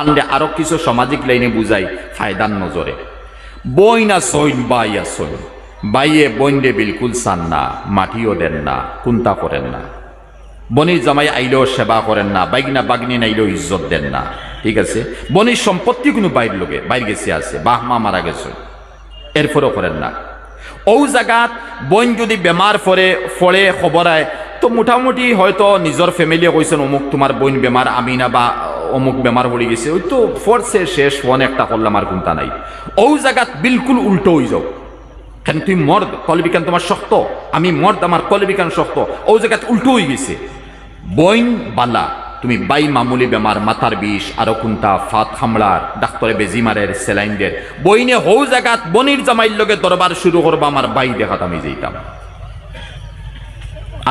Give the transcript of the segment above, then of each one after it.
আন্ডে আরও কিছু সামাজিক লাইনে বুঝাই ফায়দার নজরে। বই না সইন, বাইয়া সইন। বাইয়ে বইন্ডে বিলকুল চান না, মাটিও দেন না, কুন্তা করেন না। বনির জামাই আইলেও সেবা করেন না বাইগনা বাগনি নাইলেও ইজ্জত দেন না। ঠিক আছে? বনির সম্পত্তি কোনো বাইর লোকে বাইর গেছে আছে বাহ মা মারা গেছে। এরপরও করেন না। ও জায়গাত বইন যদি বেমার ফরে ফলে খবরায় তো মোটামুটি হয়তো নিজের ফ্যামিলিয়ে কইছেন অমুক তোমার বইন বেমার আমি না বা অমুক বেমার পড়ে গেছে, ওই তো ফোর্সে শেষ, ফোন একটা করলাম আর কোনটা নাই। ও জায়গাত বিলকুল উল্টো হয়ে যাও। কেন তুই মর্দ? কলবিকান তোমার শক্ত। আমি মর্দ, আমার কলবিকান শক্ত। ও জায়গাত উল্টো হয়ে গেছে। বইন বালা, তুমি বাই মামুলি বেমার, মাথার বিষ, আরও কোনটা? ফাত খামড়ার, ডাক্তরে বেজিমারের, সেলাইনদের। বইনে হৌ জায়গাত বনির জামাইর লগে দরবার শুরু করবা, আমার বাই দেখাত আমি যেতাম।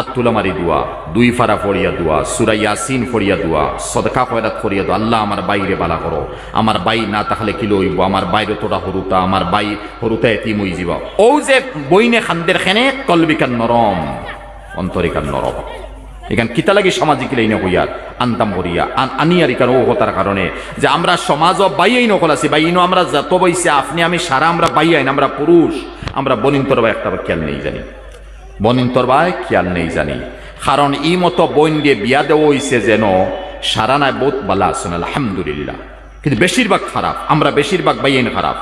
আত্তুলা মারি দোয়া, দুই ফারা ফড়িয়া দোয়া, সুরা ইয়াসিন ফড়িয়া দোয়া, সদকা কয়রাত ফড়িয়া দোয়া, আল্লাহ আমার বাইরে বালা করো। আমার বাই না তাহলে কি লইব? আমার বাইরে তোরা হরুতা, আমার বাই হরুতা এটি মই যাবা ও যে বইনে খান্দের খেনে কলবিকান নরম অন্তরিকান নরম। এখান কিতা লাগে সামাজিক লাইনে হইয়ার আনতাম করিয়া, আন আনিয়ার ইকার ও হতার কারণে, যে আমরা সমাজ বাইয়াই নকল আছি বাইনো আমরা যত বইছে, আপনি আমি সারা আমরা বাইয়াইন আমরা পুরুষ, আমরা বনিন্তর বা একটা খেয়াল নেই জানি। বনিন্তর ভাই খেয়াল নেই জানি। কারণ ই মতো বইন দিয়ে বিয়া দেওয়া হইছে যেন সারা নাই বহুত বালা আসুন আলহামদুলিল্লাহ। কিন্তু বেশিরভাগ খারাপ, আমরা বেশিরভাগ বাইন খারাপ।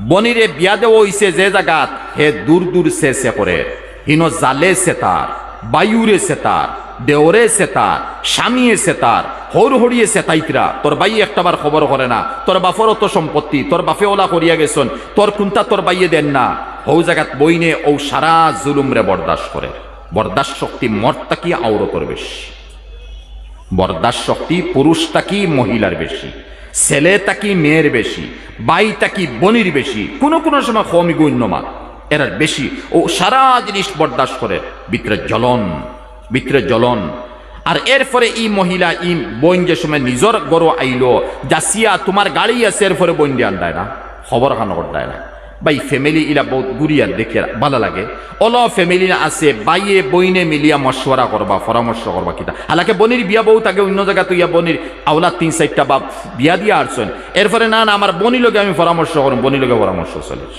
বনিরে বিয়া দেওয়া হইছে যে জায়গাত হে দূর দূর সে সে করে, হিনো জালে সে তার। বায়ুরে সে তার দেওরে সে তার স্বামীয়ে সে তার হর হরিয়ে সে তাইতরা তোর বাই একটাবার খবর করে না, তোর বাপর তো সম্পত্তি, তোর বাপে ওলা করিয়া গেছন, তোর কুন্তা তোর বাইয়ে দেন না। হৌ জায়গাত বইনে ও সারা জুলুমরে বরদাস্ত করে। বরদাস্ত শক্তি মর্তা কি আওরতর বেশি? বরদাস্ত শক্তি পুরুষটা কি মহিলার বেশি? ছেলেটা কি মেয়ের বেশি? বাইটা কি বনির বেশি? কোনো কোনো সময় কমই গণ্যমান। এরা বেশি ও সারা জিনিস বরদাস্ত করে। ভিতরে জ্বলন ভিতরে জ্বলন। আর এরপরে ই মহিলা, ই বইন যে সময় নিজর গরো আইলো যাসিয়া তোমার গাড়ি আছে, এরপরে বইন দিয়ে আনদায় না, খবর খানো করদায় না। বাই ফ্যামিলি ইলা বহুত গুরিয়ার দেখে ভালো লাগে। অল ফ্যামিলি আছে, বাইয়ে বইনে মিলিয়া মশওয়ারা করবা, পরামর্শ করবা কিতা। হালাকে বনির বিয়া বউ থাকে অন্য জায়গা তো ইয়া বনির আওলা তিন চারটা বা বিয়া দিয়া আসছেন এরপরে না না, আমার বনি লোকে আমি পরামর্শ করুন বনি লোকে পরামর্শ চলিস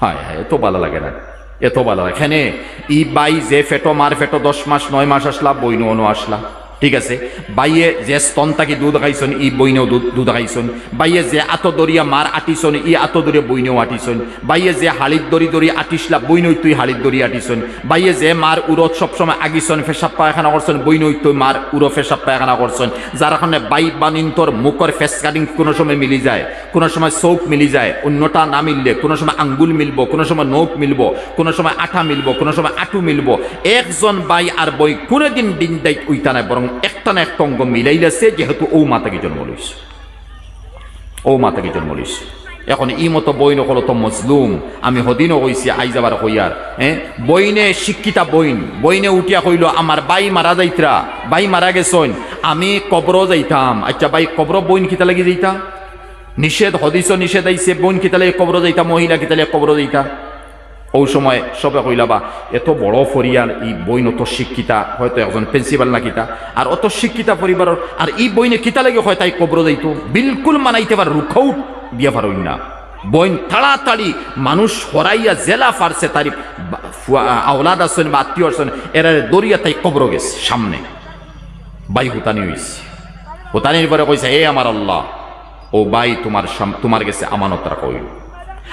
হায় হায়, এত ভালো লাগে না, এত ভালো এখানে ই বাই যে ফেটো, মার ফেটো, দশ মাস, নয় মাস আসলা বই নো আসলা। ঠিক আছে? বাইয়ে যে স্তন তাকে দুধ খাইছন, ই বইনেও দুধ দুধ খাইছন। বাইয়ে যে আত দরিয়া মার আটিছন, ই আত দরিয়া বইনেও আটিছন। বাইয়ে যে হালিত দরি দরি আটিসলা বইনই তুই হালিত দরি আটিছন। বাইয়ে যে মার উরত সবসময় আগিছন ফেসাব পায়খানা করছন বইনই তুই মার উরো ফেসাব পায়খানা করছন যার কারণে বাই বানিন্তর মুখর ফেস কাটিং কোনো সময় মিলি যায়, কোনো সময় চৌক মিলি যায় অন্যটা না মিললে কোনো সময় আঙ্গুল মিলবো, কোনো সময় নৌক মিলবো, কোনো সময় আঠা মিলবো, কোনো সময় আটু মিলবো। একজন বাই আর বই কোনোদিন দিন দায়িত্ব উইতা নাই বরং একটা না একটা অঙ্গ মিলাইলেছে যেহেতু ও মাতাকে জন্ম লইছে ও মাতাকে জন্ম লইছে এখন ই মতো বইন হলো তো মজলুম। আমি হদিনও কইছি, আই যাবার কইয়ার হ্যাঁ বইনে শিক্ষিতা বইন। বইনে উঠিয়া কইল, আমার বাই মারা যাইতরা, বাই মারা গেছন আমি কবর যাইতাম। আচ্ছা বাই কবর বইন কিতা লাগি যাইতা? নিষেধ হদিস নিষেধ আইছে, বইন কিতা লাগে কবর যাইতা, মহিলা কিতা লাগে কবর যাইতা? ওই সময় সবে কইলা বা, এত বড় ফরিয়াল, ই বইন অত শিক্ষিতা, হয়তো একজন প্রিন্সিপাল না কিতা, আর অত শিক্ষিতা পরিবারের আর ই বইনে কিতা লাগে হয় তাই কবর যাইতো বিলকুল মানাইতে পার রুখাও দিয়া পারই না বইন তাড়াতাড়ি মানুষ হরাইয়া জেলা ফারছে, তারি আওলাদ আসছেন বা আত্মীয় আসছেন এরা দরিয়া তাই কবর গেছে, সামনে। বাই হুতানি হইছে। হুতানির পরে কইছে হে আমার আল্লাহ, ও বাই তোমার তোমার গেছে আমানত রাখা।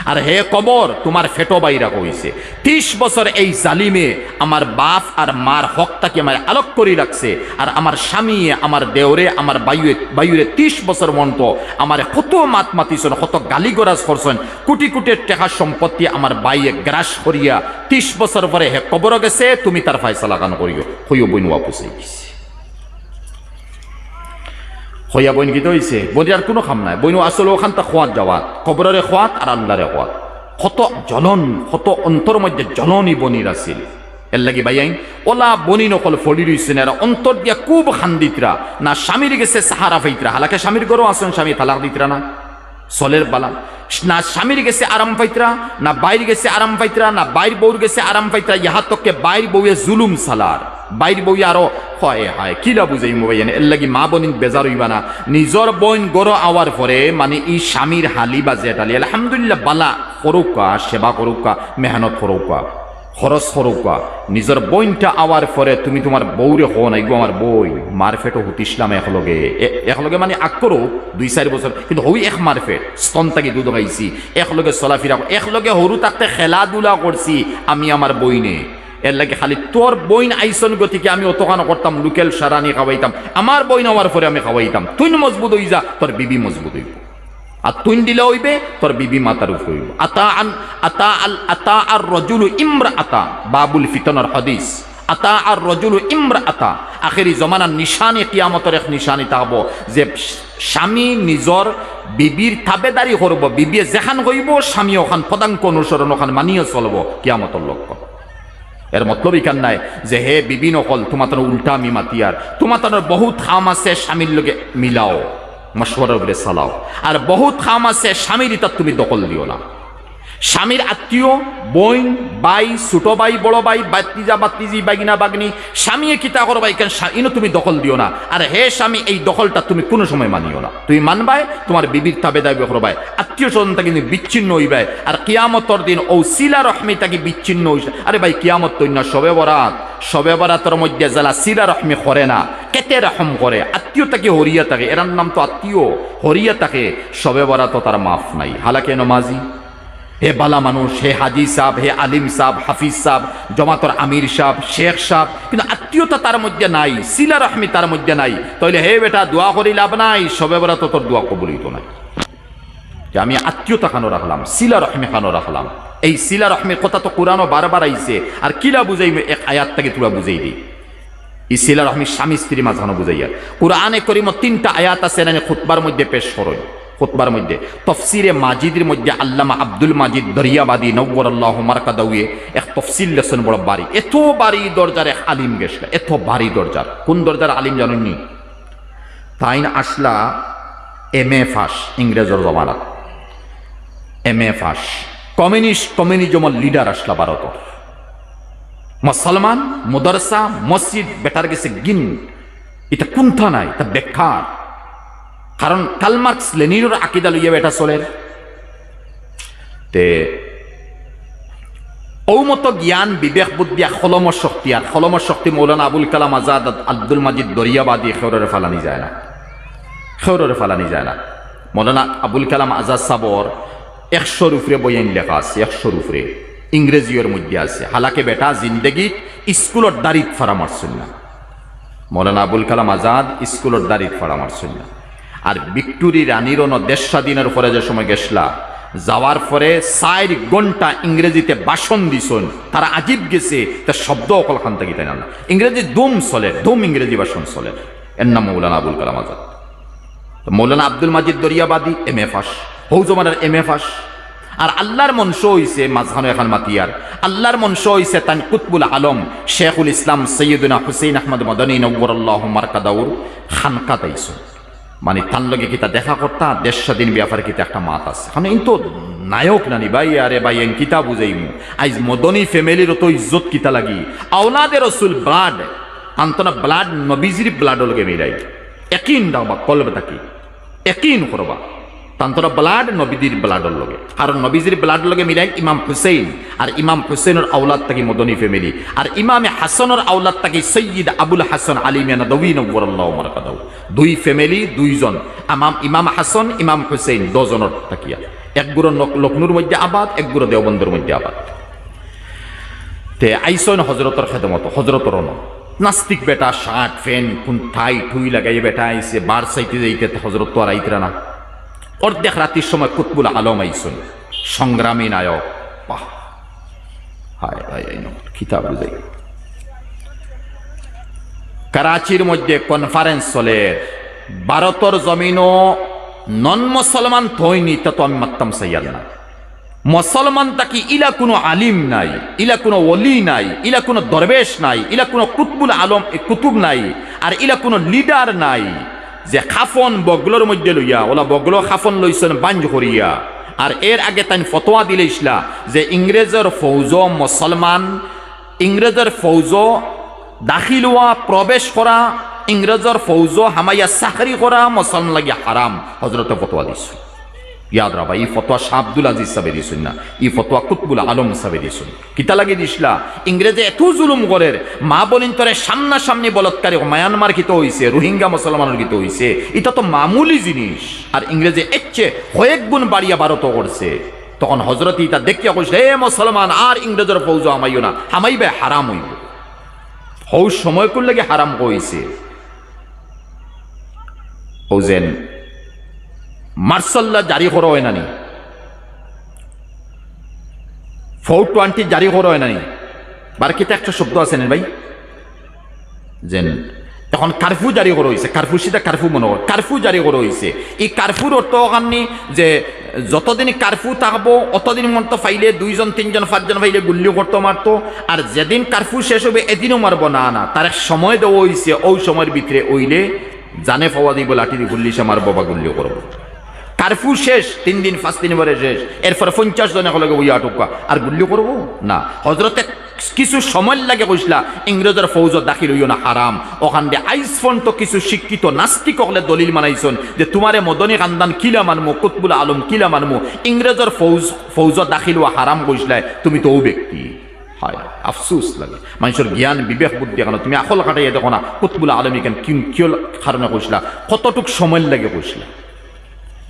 আর হে কবর, তোমার ফেটো বাইরা কইছে। ত্রিশ বছর এই জালিমে আমার বাপ আর মার হকটাকে আমার আলোক করে রাখছে, আর আমার স্বামী আমার দেওরে, আমার বায়ুয়ে বায়ুরে ত্রিশ বছর মন্ত আমার কত মাত মাতিছেন, কত গালি গরাজ করছেন, কোটি কোটি টাকা সম্পত্তি আমার বাইয়ে গ্রাস করিয়া ত্রিশ বছর পরে হে কবর গেছে, তুমি তার ফায়সালা গান করিও, হইও বইন ওয়াপুস গেছে হইয়া বইন গীত হইছে। বইনার কোনো খাম নাই। বইন আসলে ওখান তা খোয়াত যাওয়াত কবরের খোয়াত আর আল্লাহরে খোয়াত কত জ্বলন কত অন্তর মধ্যে জ্বলনই বনির আছিল। এর লাগি বাইয়াইন ওলা বনি নকল ফলি রইছেন এরা অন্তর দিয়া খুব খান্দিতরা না স্বামীর গেছে সাহারা ফাইতরা হালাকে স্বামীর গরো আসেন স্বামী তালাক দিতরা না। সলের বালা। না স্বামীর গেছে আরাম পাইতরা না বাইর গেছে আরাম পাইতরা না বাইর বউর গেছে আরাম পাইতরা ইহা তককে বাইর বউয়ে জুলুম সালার বাইর বই আরও হয় হয়। কিলা বুঝাই মোবাইল? এর লাগি মা বনিন বেজার হইবা না। নিজর বইন গড় আওয়ার পরে মানে ই স্বামীর হালি বা জেটালি আলহামদুলিল্লাহ, বালা করুকা সেবা করুকা মেহনত করুকা খরচ করুকা নিজের বইনটা আওয়ার পরে তুমি তোমার বউরে হো নাই গো আমার বই মারফেটও হুতিসলাম একলগে একলগে মানে আগ করো দুই চারি বছর কিন্তু হই এক মারফেট স্তন তাকি দুধ গাইছি। একলগে চলাফিরা একলগে সরু তাকতে খেলাধুলা করছি আমি আমার বইনে। এর লাগে খালি তোর বইন আইসন গতিকে আমি অতখানো করতাম, লুকেল সারানি খাওয়াইতাম। আমার বইন হওয়ার পরে আমি খাওয়াইতাম। তুই মজবুত হই যা, তোর বিবি মজবুত হইব। আর তুই দিলে হইবে, তোর বিবি মাতার উপর হইব। আতা আন, আতা আল, আতা আর রজুলু ইমরা আতা, বাবুল ফিতনার হাদিস। আতা আর রজুলু ইমরা আতা। আখেরি জমানার নিশানি, কিয়ামতের এক নিশানি তাহব যে স্বামী নিজর বিবির তাবেদারি করব, বিবিয়ে যেখান কইব স্বামী ওখান পদাঙ্ক অনুসরণ ওখান মানিয়ে চলব, কিয়ামতর লক্ষ্য। এর মতলব ইকান নাই? যে হে বিবিন অকল তোমার উল্টা আমি মাতিয়ার তোমার বহুত থাম আছে স্বামীর লগে মিলাও মশওয়ার উপরে সালাও। আর বহুত থাম আছে স্বামীর তুমি দখল দিও না। স্বামীর আত্মীয় বইন বাই, ছোট বাই, বড় বাই, বাতিজা, বাতিজি, বাগিনা, বাগনি স্বামী কিতা করবা ইকান ইনো তুমি দখল দিও না। আর হে স্বামী, এই দখলটা তুমি কোনো সময় মানিও না। তুমি মানবাই, তোমার বিবির তাবে দাবি করবাই আত্মীয় স্বজন তাকে বিচ্ছিন্ন হইবাই আর কিয়ামতর দিন ও সিলা রহমি তাকে বিচ্ছিন্ন হইছে আরে ভাই, কিয়ামত না সবে বরাত। সবে বরাতর মধ্যে যারা সিলা রহমি করে না। কেতে রহম করে। আত্মীয় তাকে হরিয়া থাকে এরার নাম তো আত্মীয়। হরিয়া থাকে সবে বরাত তার মাফ নাই। হালাকে নমাজি। হে বালা মানুষ, হে হাজি সাহ হে আলিম সাহ হাফিজ সাহ জমাতর আমির সাহ শেখ সাহ কিন্তু আত্মীয়তা তার মধ্যে নাই, সিলা রহমি তার মধ্যে নাই। তাইলে হে বেটা, দোয়া করি লাভ নাই, সবে বেলা তো তোর দোয়া কবলিত নাই যে আমি আত্মীয়তা খানো রাখলাম, সিলা রহমে খানো রাখলাম। এই সিলা রহমের কথা তো কোরআনও বারবার আইছে, আর কিলা বুঝাই এক আয়াত থেকে তোরা বুঝাই দিই ই সিলা রহমি স্বামী স্ত্রী মাঝখানো বুঝাইয়া, কোরআনে করিম তিনটা আয়াত আছে না খুতবার মধ্যে পেশ করই খুতবার মধ্যে, তফসিরে মাজিদের মধ্যে আল্লামা আব্দুল মাজিদ দরিয়াবাদী নব্বর আল্লাহ মার্কাদাউয়ে এক তফসিল লেসন বড় বাড়ি। এত বাড়ি দরজার এক আলিম গেছলা এত ভারী দরজার। কোন দরজার আলিম জানেননি? তাই না আসলা এম এ ফাস, ইংরেজর জমানাত। এম এ ফাস, কমিউনিস্ট কমিউনিজমের লিডার আসলা ভারতর। মুসলমান মুদরসা, মসজিদ, বেটার গেছে গিন। এটা কুন্থা নাই এটা বেকার কারণ কালমার্কস লেনির আকিদা লইয়া বেটা চলের তে ঔমত জ্ঞান, বিবেক, বুদ্ধি খলমর শক্তি, আর খলমর শক্তি মৌলানা আবুল কালাম আজাদ আব্দুল মাজিদ দরিয়াবাদী খেউরের ফালানি যায় না। খেউরের ফালানি যায় না। মৌলানা আবুল কালাম আজাদ সাবর একশোর উপরে বইয়াইন লেখা আছে, একশোর উপরে। ইংরেজিওর মধ্যে আছে। হালাকে বেটা জিন্দগি স্কুলত দাঁড়িত ফারা মারছেন না। মৌলানা আবুল কালাম আজাদ স্কুলত দাঁড়িত ফারা মারছেন না। আর ভিক্টোরি রানীর দেশ স্বাধীনের পরে যে সময় গেছলা, যাওয়ার পরে চার ঘণ্টা ইংরেজিতে ভাষণ দিছন। তারা আজিব গেছে তার শব্দ অকল খান থাকি তাই না? ইংরেজি দুম চলে দুম ইংরেজি ভাষণ চলে। এর নাম Maulana Abul Kalam Azad. Maulana Abdul Majid Daryabadi, M A pass. হৌজমানের M A pass. আর আল্লাহর মনস হইছে মাঝখানো এখন মাতিয়ার। আল্লাহর মনস হইছে তান কুতবুল আলম, শেখুল ইসলাম সৈয়দুনা হুসেইন আহমদ মদনী নব্বরল্লাহ মার্কাদাউর খানকা তাইছ মানে তার লগে কিতা দেখা করতা? দেশ দিন ব্যাপারে কিতা একটা মাত আছে? মানে এই তো নায়ক নানি, ভাই, আরে ভাই, এন কিতা বুঝাইমু আইজ মদনী ফ্যামিলির তো ইজ্জত কিতা লাগি? আওলাদের রসুল ব্লাড, আন্তনা ব্লাড, নবীজির ব্লাড লগে মিলাই। একিন দাওবা কলবে থাকি একিন করবা। তান্তরা ব্লাড নবীজির ব্লাডর লগে। আর নবীজির ব্লাড লগে মিলাই ইমাম হুসেইন আর ইমাম হুসেইনের আওলাদ থাকি মদনী ফ্যামিলি আর ইমামে হাসানের আওলাদ থাকি সৈয়দ আবুল হাসান আলী দবী দুই ফ্যামিলি দুইজন। আমাম ইমাম হাসান ইমাম হুসেইন দজনের থাকিয়া এক গুরো লক্ষ্ণুর মধ্যে আবাদ এক গুরো দেওবন্দর মধ্যে আবাদ। তে আইসন হজরতর খেদমত হজরতর ন নাস্তিক বেটা শার্ট ফ্যান কোন ঠাই, ঠুই লাগাই বেটা আইসে বার সাইতে যাইতে হজরত তো আর আইতরা না। অর্ধেক রাতির সময় কুতবুল আলম আইসন। সংগ্রামী নায়ক, বাহ। হায় হায় খিতাব বুঝাই করাচির মধ্যে কনফারেন্স চলে। ভারতর জমিনও নন মুসলমান থইনি, তা তো আমি মাত্তাম সাইয়াল না। মুসলমান তাকি ইলা কোনো আলিম নাই, ইলা কোনো ওলি নাই, ইলা কোনো দরবেশ নাই, ইলা কোনো কুতবুল আলম কুতুব নাই, আর ইলা কোনো লিডার নাই। যে খাফন বগলোর মধ্যে লইয়া, ওলা বগলো খাফন লইছেন বাঞ্জ করিয়া। আর এর আগে তাই ফতোয়া দিলে ইসলা যে ইংরেজের ফৌজ মুসলমান ইংরেজের ফৌজ দাখিল হওয়া প্রবেশ করা ইংরেজের ফৌজ হামাইয়া চাকরি করা মুসলমান লাগিয়া হারাম। হজরত ফতোয়া দিছো। ইয়াদ রাবা ই ফতোয়া শাহ আজিজ সাবে দিছুন না ই ফতোয়া কুতবুল আলম সাবে দিছুন কিতা লাগে দিসলা ইংরেজে এত জুলুম করে, মা বলিন তোরে সামনাসামনি বলৎকারী মায়ানমার কিত হইছে, রোহিঙ্গা মুসলমানের কিত হইছে, এটা তো মামুলি জিনিস। আর ইংরেজে এচ্ছে কয়েক গুণ বাড়িয়া ভারত করছে। তখন হজরত ইতা দেখিয়া কইছে, হে মুসলমান, আর ইংরেজের ফৌজ হামাইও না, হামাইবে হারাম হইব। হৌ সময় করলে হারাম কইছে। ও যেন মার্শাল্লাহ জারি করা হয় নানি। ফোর টোয়েন্টি জারি করা হয় নানি। বারকিতে একটা শব্দ আছে না ভাই। যেন এখন কারফিউ জারি করা হয়েছে কারফিউ সিধা কারফিউ মনে হয় কারফিউ জারি করা হয়েছে এই কারফিউর অর্থ কারণে যে যতদিন কারফিউ থাকব, অতদিন মতো ফাইলে দুইজন, তিনজন, পাঁচজন ফাইলে গুল্লি করতে মারতো, আর যেদিন কারফিউ শেষ হবে, এদিনও মারবো। না না, তার সময় দেওয়া হয়েছে ওই সময়ের ভিতরে ওইলে জানে পাওয়া দিব লাঠি গুল্লি সে মারবো বা গুল্লি করব। কারফিউ শেষ, তিন দিন, পাঁচ দিন পরে শেষ। এরপরে পঞ্চাশ জন একলগে বই আটকা আর গুল্লি করব? না। হজরতে কিছু সময় লাগে কইসলা ইংরেজের ফৌজত দাখিল হইও না, হারাম। ওখান দিয়ে আইস তো কিছু শিক্ষিত নাস্তিক হলে দলিল মানাইছন যে তোমারে মদনী কান্দান কিলা মানমু, কুতবুল আলম কিলা মানমু। ইংরেজের ফৌজ, ফৌজত দাখিল হওয়া হারাম কইসলাই তুমি তো ও ব্যক্তি। হয়, আফসুস লাগে। মানুষের জ্ঞান, বিবেক, বুদ্ধি কেন তুমি আকল কাটাইয়া দেখো না, কুতবুল আলমী কেন কিয় কারণে কইসলা কতটুক সময় লাগে কইসলা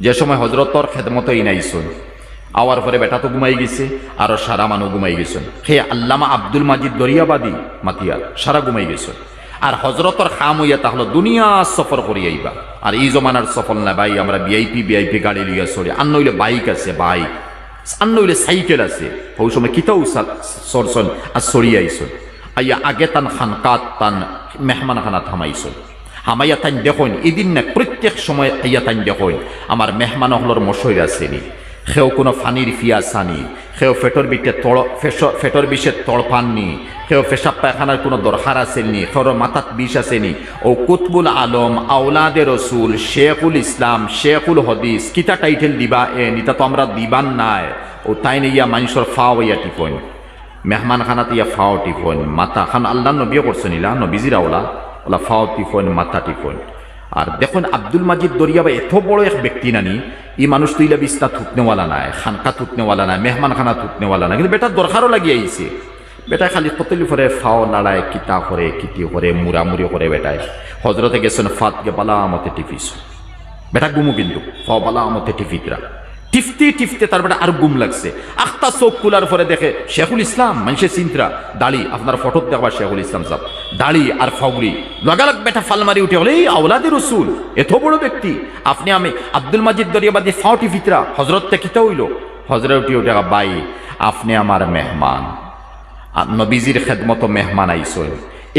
যে সময় হজরতর খেদমতো ইনাইছুন আওয়ার পরে বেটা তো ঘুমাই গেছে, আরও সারা মানুষ ঘুমাই গেছেন। হে আল্লামা আব্দুল মাজিদ দরিয়াবাদী মাতিয়ার সারা ঘুমাই গেছেন। আর হজরতর খাম হইয়া তাহলে দুনিয়া সফর করি আইবা। আর এই জমানার সফল না ভাই, আমরা বিআইপি বিআইপি গাড়ি লইয়া চলি আর নইলে বাইক আছে বাইক আর নইলে সাইকেল আছে। ওই সময় কিতাও সরসন আর সরিয়ে আইসন আইয়া আগে তান খান খানকাত তান মেহমান খানা থামাইছন। হামাইয়া তাইন দেখুন এদিন না প্রত্যেক সময় আইয়া তাইন দেখুন আমার মেহমান হলর মশৈর আসেনি সেও কোনো ফানির ফিয়া সানি সেও ফেটর বিটে তড় ফেটর বিষে তড় পাননি সেও পেশাব পায়খানার কোনো দরকার আসেননি সেওর মাথাত বিষ আসেনি ও কুতবুল আলম আউলাদে রসুল, শেখুল ইসলাম, শেখুল হদিস, কিতা টাইটেল দিবা এ নিতা তো আমরা দিবান নাই। ও তাই ইয়া মানুষের ফাও ইয়া টিপন মেহমান খানাতে ইয়া ফাও টিপন মাথা খান আল্লাহ নবীও করছে নিলা নবীজিরা ওলা ওলা ফাও টিফন মাথা টিফন আর দেখুন, আব্দুল মাজিদ দরিয়াবা এত বড় এক ব্যক্তি নানি। ই মানুষ তুইলা বিস্তা থুতনেওয়ালা নাই, খানকা থুতনেওয়ালা নাই মেহমান খানা থুতনেওয়ালা নাই। কিন্তু বেটার দরকারও লাগি আইছে। বেটায় খালি কতলি ফরে ফাও নাড়ায়, কিতা করে কিতি করে মুড়ামুড়ি করে বেটায় হজরতে গেছেন ফাত গে বালা মতে টিপিস বেটা গুমু কিন্তু, ফাও বালা মতে টিফিতরা। টিফতে টিফতে তার বেটা আর গুম লাগছে। আখতা চোখ কুলার পরে দেখে শেখুল ইসলাম মানুষের চিন্ত্রা দাড়ি, আপনার ফটো দেখবা শেখুল ইসলাম সাহেব। দাড়ি আর ফাউরি লাগালাগ বেটা ফালমারি উঠে হলে আওলাদের রসুল, এত বড় ব্যক্তি, আপনি আমি আব্দুল মাজিদ দরিয়াবাদী ফাউটি ফিতরা হজরত কিতা হইল হজরত উঠে উঠে বাই আপনি আমার মেহমান। নবীজির খেদমত মেহমান আইসন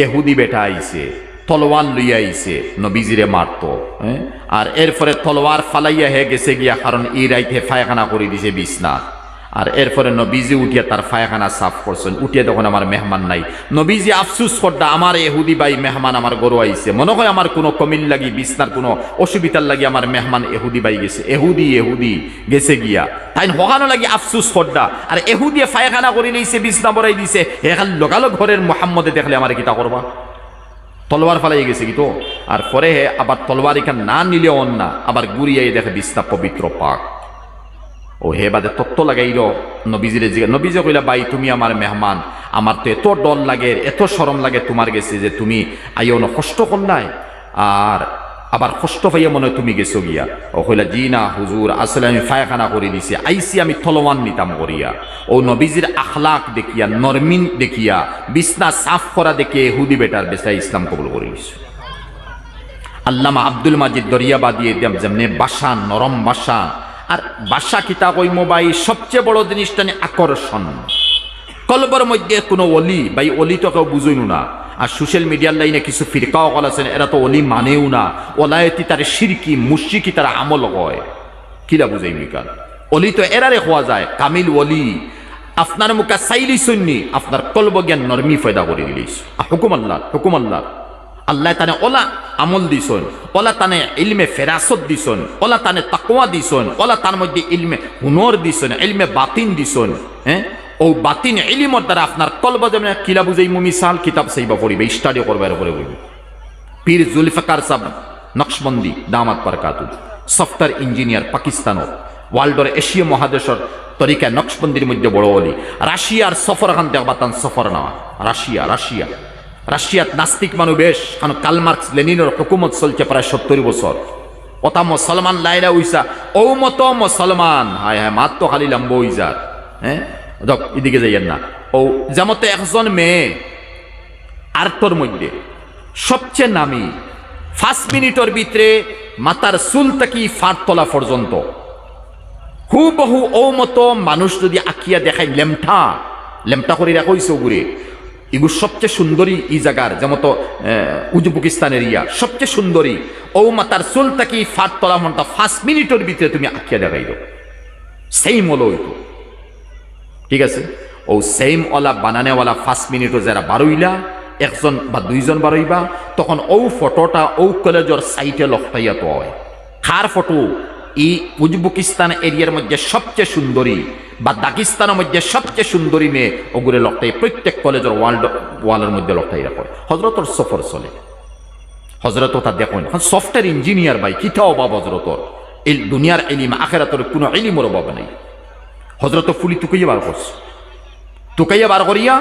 এহুদি বেটা আইছে তলোয়ার লইয়া আইছে, নবীজিরে মারত হ্যাঁ? আর এরপরে তলোয়ার ফালাইয়া হে গেছে গিয়া, কারণ ই রাইতে ফায়খানা করে দিছে বিছনা। আর এরপরে নবীজি উঠিয়া তার ফায়খানা সাফ করছেন। উঠিয়া তখন আমার মেহমান নাই। নবীজি আফসুস করডা আমার এহুদি বাই মেহমান আমার গরু আইছে। মনে হয় আমার কোনো কমিল লাগি, বিছনার কোনো অসুবিধার লাগি আমার মেহমান এহুদি বাই গেছে। এহুদি এহুদি গেছে গিয়া। তাই হকানো লাগি আফসুস করডা আর এহুদিয়ে ফায়খানা করে নিয়েছে বিছনা বরাই দিছে। এখান লগালগ ঘরের মোহাম্মদে দেখলে আমার কিতা করবা? তলোয়ার ফালাই গেছে কি তো? আর পরে আবার তলোয়ার এখানে না নিলে অন না, আবার গুড়িয়াই দেখে বিস্তা পবিত্র পাক। ও হে বাদে, তত্ত্ব লাগাইল নবীজিরে জিজ্ঞাসা নবীজে কইলা বাই তুমি আমার মেহমান, আমার তো এত ডর লাগে, এত সরম লাগে তোমার গেছে যে তুমি আইও কষ্ট করলাই। আর আবার কষ্ট পাইয়া মনে তুমি গেছো গিয়া। ও কইলা, জি না, হুজুর, আসলে আমি ফায়খানা করে দিছি। আইসি আমি তলওয়ান নিতাম করিয়া। ও নবীজির আখলাক দেখিয়া, নরমিন দেখিয়া, বিছনা সাফ করা দেখে হুদি বেটার বেসা ইসলাম কবুল করে দিছে আল্লামা আব্দুল মাজিদ দরিয়াবাদী যেমনি বাসা, নরম বাসা। আর বাসা কিতা কইম মোবাইল সবচেয়ে বড় জিনিসটা আকর্ষণ। কলবর মধ্যে কোনো অলি বা অলি তো কেউ বুঝইনু না। আর সোশ্যাল মিডিয়ার লাইনে কিছু ফিরকাও কল আছেন এরা তো অলি মানেও না। ওলায়তি তার সিরকি মুশিকি তার আমল হয় কিলা বুঝাই মিকার অলি তো এরারে হওয়া যায়, কামিল অলি আপনার মুখা চাইলি সন্নি, আপনার কলব জ্ঞান নরমি ফয়দা করে দিলিস। হুকুম আল্লাহ হুকুম আল্লাহ। আল্লাহ তানে ওলা আমল দিছন, ওলা তানে ইলমে ফেরাসত দিছন, ওলা তানে তাকওয়া দিছন, ওলা তার মধ্যে ইলমে হুনর দিছন, ইলমে বাতিন দিছন হ্যাঁ? ও বাতিন ইলিমর দ্বারা আপনার কলব যেমন কিলা বুঝাই মিসাল কিতাব সেইবা পড়িবে, স্টাডি করবার উপরে বইব পীর জুলফাকার সাব নকশবন্দি, দামাত পারকাতু সফটওয়্যার ইঞ্জিনিয়ার পাকিস্তানত ওয়ার্ল্ডর এশিয়া মহাদেশর তরিকা নকশবন্দির মধ্যে বড় বলি রাশিয়ার সফর খান দেখবাতান সফর নেওয়া। Russia Russia. রাশিয়াত নাস্তিক মানুষ বেশ, কারণ কালমার্কস লেনিনের হুকুমত চলছে প্রায় সত্তর বছর। ওটা মুসলমান লাইলা উইসা ও মতো মুসলমান হায় হায়, মাত্র খালি লম্ব উইজার হ্যাঁ? এদিকে যাইয়েন না। ও যেমন একজন মেয়ে আর্তর মধ্যে সবচেয়ে নামি, পাঁচ মিনিটের ভিতরে মাতার চুল থাকি ফাট তোলা পর্যন্ত। হুবহু ও মতো মানুষ যদি আঁকিয়া দেখায় লেমঠা লেমটা করে রাখইছে ওগুরে এগুলো সবচেয়ে সুন্দরী এই জায়গার যেমন উজবেকিস্তানের ইয়া। সবচেয়ে সুন্দরী। ও মাতার চুল থাকি ফাট তোলা মনটা পাঁচ মিনিটের ভিতরে তুমি আঁকিয়া দেখাইল সেই মলো হইতো। ঠিক আছে? ও সেম ওলা বানানেওয়ালা পাঁচ মিনিটও যারা বারইলা একজন বা দুইজন বারইবা তখন ও ফটোটা ও কলেজের সাইটে লখটাইয়া তো হয়। খার ফটো? ই উজবুকিস্তান এরিয়ার মধ্যে সবচেয়ে সুন্দরী বা দাগিস্তানের মধ্যে সবচেয়ে সুন্দরী মেয়ে ওগুলো লকটাই প্রত্যেক কলেজের ওয়ার্ল্ড ওয়ালের মধ্যে লকটাই রাখে হজরতর সফর চলে। হজরত তা দেখুন সফটওয়্যার ইঞ্জিনিয়ার ভাই কিতা অভাব হজরতর এই দুনিয়ার এলিম আখেরাতর কোনো এলিমর অভাব নেই। হজরত ফুলি তুকাইয়া বার করছে। তুকাইয়া বার করিয়া,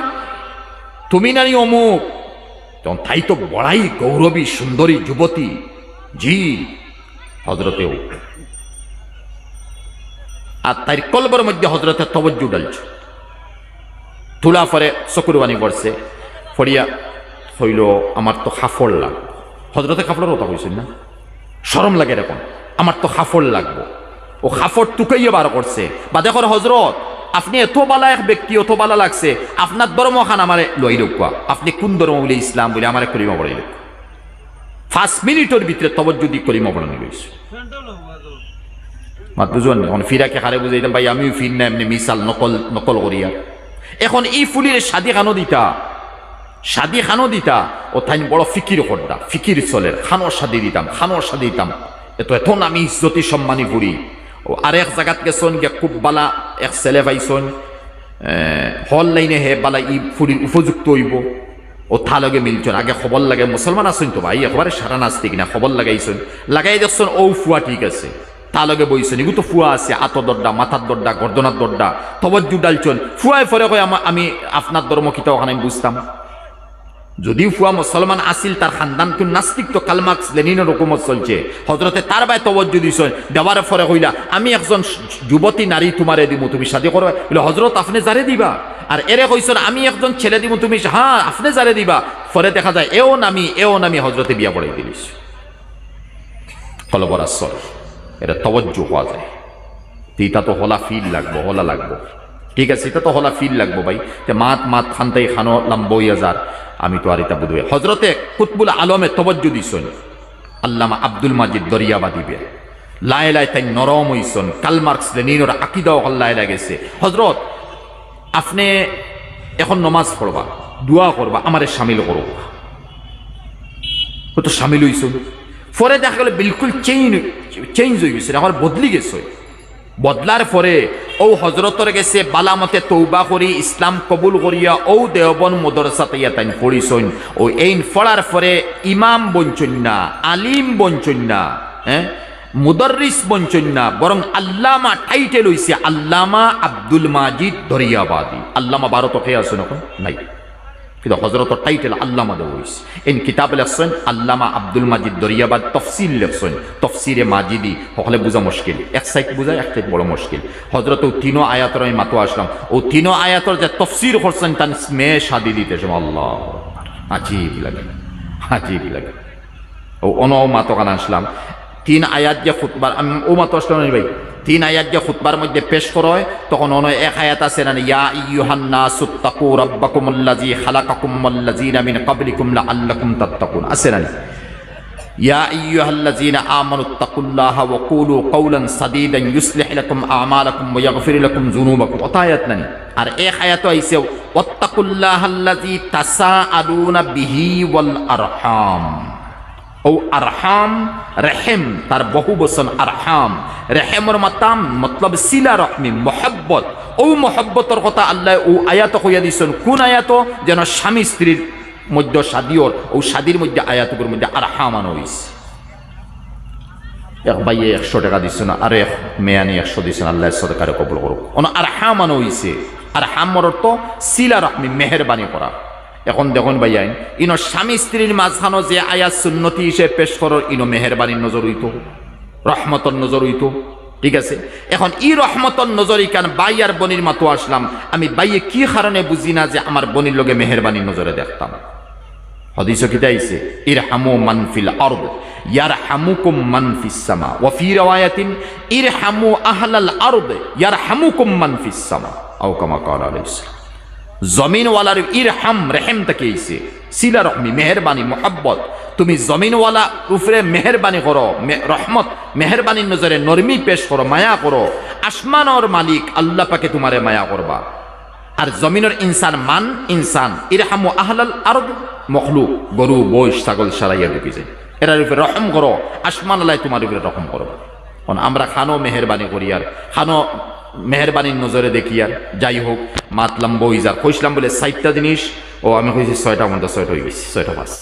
তুমি নানি অমুক, তখন তাই তো বড়াই গৌরবী, সুন্দরী যুবতী, জি হজরতেও আর তাই কলবর মধ্যে হজরতে তবজ্জু ডালছ তুলা ফরে চকুরবানি পড়ছে। ফরিয়া হইল, আমার তো খাফড় লাগবো। হজরতে খাফড়ের কথা কইছেন না? সরম লাগে এরকম আমার তো খাফড় লাগবো। ও খাফড় টুকাইয়ে বার করছে বা দেখো হজরত আপনি এত বালা এক ব্যক্তি অত বালা লাগছে আপনার ধর্ম খান আমার লই রক্ষা আপনি কোন ধর্ম বলে ইসলাম বলে আমার করিমা বলে রক্ষা পাঁচ মিনিটের ভিতরে তবর যদি করিমা বলে নিয়েছে মাত বুঝুন এখন ফিরাকে হারে বুঝাইতাম ভাই, আমিও ফির না এমনি মিসাল নকল নকল করিয়া এখন এই ফুলির সাদি খানো দিতা। সাদি খানো দিতা। ও তাই বড় ফিকির করডা ফিকির চলের খানোর সাদি দিতাম খানোর সাদি দিতাম। এত এত আমি ইজ্জতি সম্মানী ফুরি ও আর এক জায়গাত গেছন গিয়া খুব বালা, এক ছেলে পাইছন হল লাইনে হে বালা ই ফুরির উপযুক্ত হইব। ও থা লগে মিলছন আগে খবর লাগে, মুসলমান আসুন তো ভাই, একবারে সারা নাস্তিক না, খবর লাগাইছন লাগাই দেখছন ও ফুয়া ঠিক আছে। তা লগে বইছেন এগুলো তো ফুয়া আছে, আতর দরডা মাথার দরডা গর্দনার দরডা তবজ্জু ডালছন ফুয়ায় ফরে কয় আমি আপনার ধর্ম কিতা ওখানে আমি বুঝতাম। যদিও ফুয়া মুসলমান আসিল তার খানদান কিন্তু নাস্তিক তো কালমার্কস লেনিনের রকমত চলছে। হজরতে তার বাই তবজ্জু দিছেন দেওয়ার ফরে কইলা, আমি একজন যুবতী নারী তোমারে দিব তুমি শাদি করো বলে হজরত আপনি জারে দিবা? আর এরে কইছেন আমি একজন ছেলে দিব তুমি হ্যাঁ আপনি জারে দিবা। ফলে দেখা যায়, এও নামি এও নামি হজরতে বিয়া পড়াই দিলিস কলবরাসর এটা তবজ্জু হওয়া যায়। তো এটা তো হলা ফিল লাগবো, হলা লাগবো। ঠিক আছে, এটা তো হলা ফিল লাগবো ভাই। যে মাত মাত খান্তাই খানো লাম্বই হাজার আমি তো আর এটা বুঝবে। হজরতে কুতবুল আলমে তবজ্জু দিছন। আল্লামা আব্দুল মাজিদ দরিয়াবা দিবে লাই লাই তাই নরম হইছন। কালমার্কস লেনিনর আকিদাও হল্লাই লাগেছে। হজরত, আপনি এখন নমাজ পড়বা, দোয়া করবা, আমারে সামিল করবা ও তো সামিল হইছন। পরে দেখা গেল বিলকুল চেঞ্জ চেঞ্জ হয়ে গেছে। এখন বদলি গেছে। বদলার পরে ও হজরতর গেছে, বালামতে তৌবা করি ইসলাম কবুল করিয়া ও দেওবন মদরসাতে ইয়াতাইন পড়িছইন ও এইন ফড়ার পরে ইমাম বঞ্চন না আলিম বঞ্চন না হ্যাঁ মুদর্রিস বঞ্চন না বরং আল্লামা টাইটেল হইছে আল্লামা আব্দুল মাজিদ দরিয়াবাদী আল্লামা ভারত কে আছেন এখন নাই। কিন্তু হজরতর টাইটেল আল্লামা দেওয়া হয়েছে এন কিতাব লেখছেন আল্লামা আব্দুল মাজিদ দরিয়াবাদ, তফসিল লেখছেন। তফসিরে মাজিদি সকলে বোঝা মুশকিল। এক সাইড বোঝায়, এক সাইড বড় মুশকিল। হজরত ও তিনো আয়াতর আমি মাতো আসলাম। ও তিনো আয়াতর যে তফসির করছেন, তার স্মেহ সাদি দিতেছে আল্লাহ। আজীব লাগে আজীব লাগে। ও অন মাতো কান আসলাম। তিন আয়াত যে ফুটবার আমি ও মাতো আসলাম না ভাই তিন আয়াত যে খুতবার মধ্যে পেশ করা হয় তখন অন এক আয়াত আছে না ইয়া ইয়ুহান্না সুত্তাকু রাব্বাকুম আল্লাযী খালাকাকুম ওয়াল্লাযীনা মিন ক্বাবলিকুম লাআল্লাকুম তাত্তাকুন আছে না يا أيها الذين آمنوا اتقوا الله وقولوا قولا سديدا يصلح لكم أعمالكم ويغفر لكم ذنوبكم وطايتنا আর এক আয়াত আইছে ওয়াত্তাকুল্লাহ আল্লাযী তাসাআলুনা বিহি ওয়াল আরহাম ও আরহাম, রেহেম, তার বহু বচন আরহাম। রেহেমর মাতাম মতলব সিলা রহমি মহব্বত। ও মহব্বতর কথা আল্লাহ ও আয়াত কইয়া দিছেন। কোন আয়াত? যেন স্বামী স্ত্রীর মধ্যে সাদিওর ও সাদির মধ্যে আয়াতগুলোর মধ্যে আরহাম আনো হইছে এক বাইয়ে একশো টাকা দিচ্ছেন আর এক মেয়ানি একশো দিচ্ছেন আল্লাহ সরকারে কবল করুক অন আর হামানো হইছে আর হামর অর্থ সিলা রহমি মেহরবানি করা এখন দেখুন ভাইয়াইন, ইনো স্বামী স্ত্রীর মাঝখানো যে আয়াত সুন্নতি হিসেবে পেশ করো ইনো মেহরবানির নজর হইত, রহমতর নজর হইত, ঠিক আছে? এখন ই রহমতর নজর ইকান বাই আর বনির মাতো আসলাম, আমি বাইয়ে কি কারণে বুঝি না যে আমার বনির লোকে মেহরবানির নজরে দেখতাম? হদিস কিতা আইছে, ইরহামু মান ফিল আরদ, ইয়ারহামুকুম মান ফিস সামা, ওয়া ফি রাওয়ায়াতিন, ইরহামু আহলাল আরদ, ইয়ারহামুকুম মান ফিস সামা, আও কামা ক্বাল আলাইহিস সালাম জমিন ওয়ালার ইরহাম রহিম থেকে আইছে। সিলা রহমি, মেহেরবানি, মোহাব্বত। তুমি জমিনওয়ালা উপরে মেহরবানি করো রহমত, মেহরবানির নজরে নরমি পেশ করো, মায়া করো। আসমানর মালিক আল্লাহ পাকে তোমারে মায়া করবা। আর জমিনের ইনসান মান? ইনসান। ইরহামু আহলাল আরদ, মখলুক, গরু, বৈশ, ছাগল, সারাইয়া ঢুকি যায়। এরার উপরে রহম করো, আসমান আল্লাহ তোমার উপরে রহম করো। আমরা খানো মেহরবানি করি আর খানো মেহরবানির নজরে দেখি আর যাই হোক, মাতলাম, বই যার কইসলাম বলে সাইটটা জিনিস, ও আমি কইছি ছয়টা মধ্যে ছয়টা হয়ে গেছি, ছয়টা পাঁচ